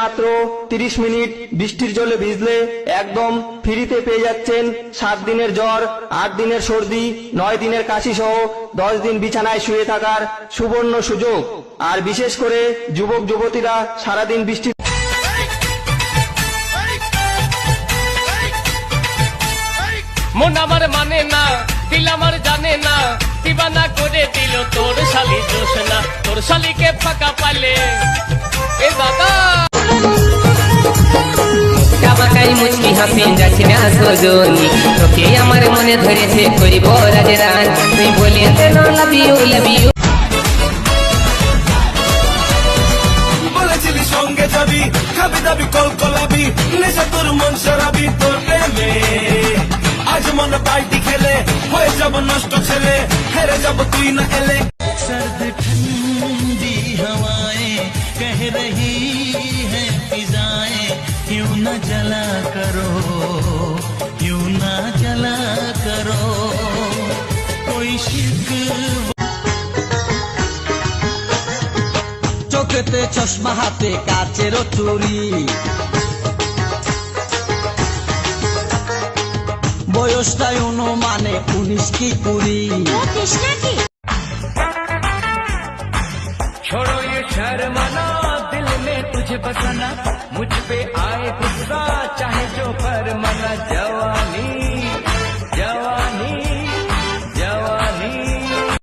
মাত্র তিরিশ মিনিট বৃষ্টির জলে ভিজলে একদম ফ্রিতে পেয়ে যাচ্ছেন সাত দিনের জ্বর, আট দিনের সর্দি, নয় দিনের কাশি সহ দশ দিন বিছানায় শুয়ে থাকার সুবর্ণ সুযোগ। আর বিশেষ করে যুবক, যুবতীরা সারাদিন বৃষ্টি মন আমার মানে না, দিল আমার জানে না, দিবানা করে দিল তোর শালি দোষ না তোর শালিকে ফাঁকা পালে টামাকাই মুচকি হাসি যাচ্ছে না সজনি তোকে আমার মনে ধরেছে করিব রাজরান তুই বলে দেন লাভ ইউ লাভ ইউ বলেছিলি সঙ্গে যাবি খাবি দাবি কল কলাবি নেশা তোর মন সারাবি তোর প্রেমে আজ মন পাল্টি খেলে হয়ে যাব নষ্ট ছেলে হেরে যাব তুই না এলে सर्द ठंडी हवाएं कह रही है फिजाएं क्यों न जला करो क्यों न जला करो कोई शिकवा চোখেতে চশমা হাতে কাচের চুরি বয়সটাই অনুমানে উনিশ কি কুড়ি छोड़ो ये शर्माना दिल में तुझे बसाना मुझ पे आए गुस्सा चाहे जो पर मना जब